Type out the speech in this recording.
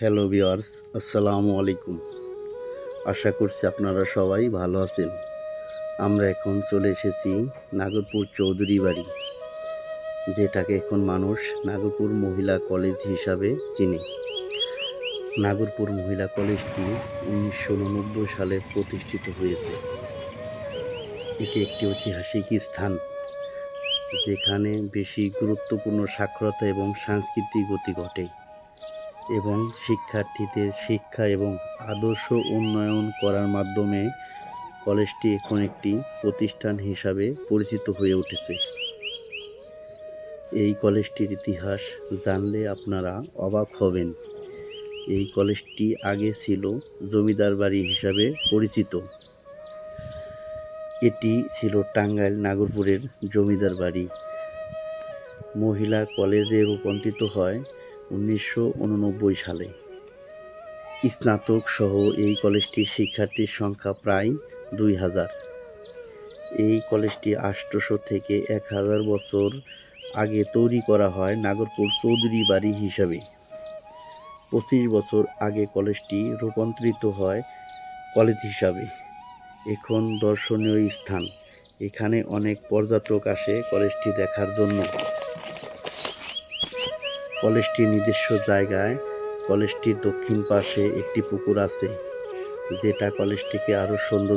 Hello viewers আসসালামু আলাইকুম। আশা করছি আপনারা সবাই ভালো আছেন। আমরা এখন চলে এসেছি নাগরপুর চৌধুরী বাড়ি, যেটাকে এখন মানুষ নাগরপুর মহিলা কলেজ হিসাবে চিনে। নাগরপুর মহিলা কলেজটি উনিশশো উননব্বই সালে প্রতিষ্ঠিত হয়েছে। এটি একটি ঐতিহাসিক স্থান, যেখানে বেশি গুরুত্বপূর্ণ সাক্ষরতা এবং সাংস্কৃতিক গতি ঘটে। এবং শিক্ষার্থীদের শিক্ষা এবং আদর্শ উন্নয়ন করার মাধ্যমে কলেজটি এখন একটি প্রতিষ্ঠান হিসাবে পরিচিত হয়ে উঠেছে। এই কলেজটির ইতিহাস জানলে আপনারা অবাক হবেন। এই কলেজটি আগে ছিল জমিদার বাড়ি হিসাবে পরিচিত। এটি ছিল টাঙ্গাইল নাগরপুরের জমিদার বাড়ি। মহিলা কলেজে রূপান্তরিত হয় উনিশশো উননব্বই সালে। স্নাতক সহ এই কলেজটির শিক্ষার্থীর সংখ্যা প্রায় দুই হাজার। এই কলেজটি আষ্টশো থেকে এক হাজার বছর আগে তৈরি করা হয় নাগরপুর চৌধুরী বাড়ি হিসাবে। পঁচিশ বছর আগে কলেজটি রূপান্তরিত হয় কলেজ হিসাবে। এখন দর্শনীয় স্থান। এখানে অনেক পর্যটক আসে কলেজটি দেখার জন্য। কলেজটির নিজস্ব জায়গায় কলেজটির দক্ষিণ পাশে একটি পুকুর আছে যেটা কলেজটিকে আরও সুন্দর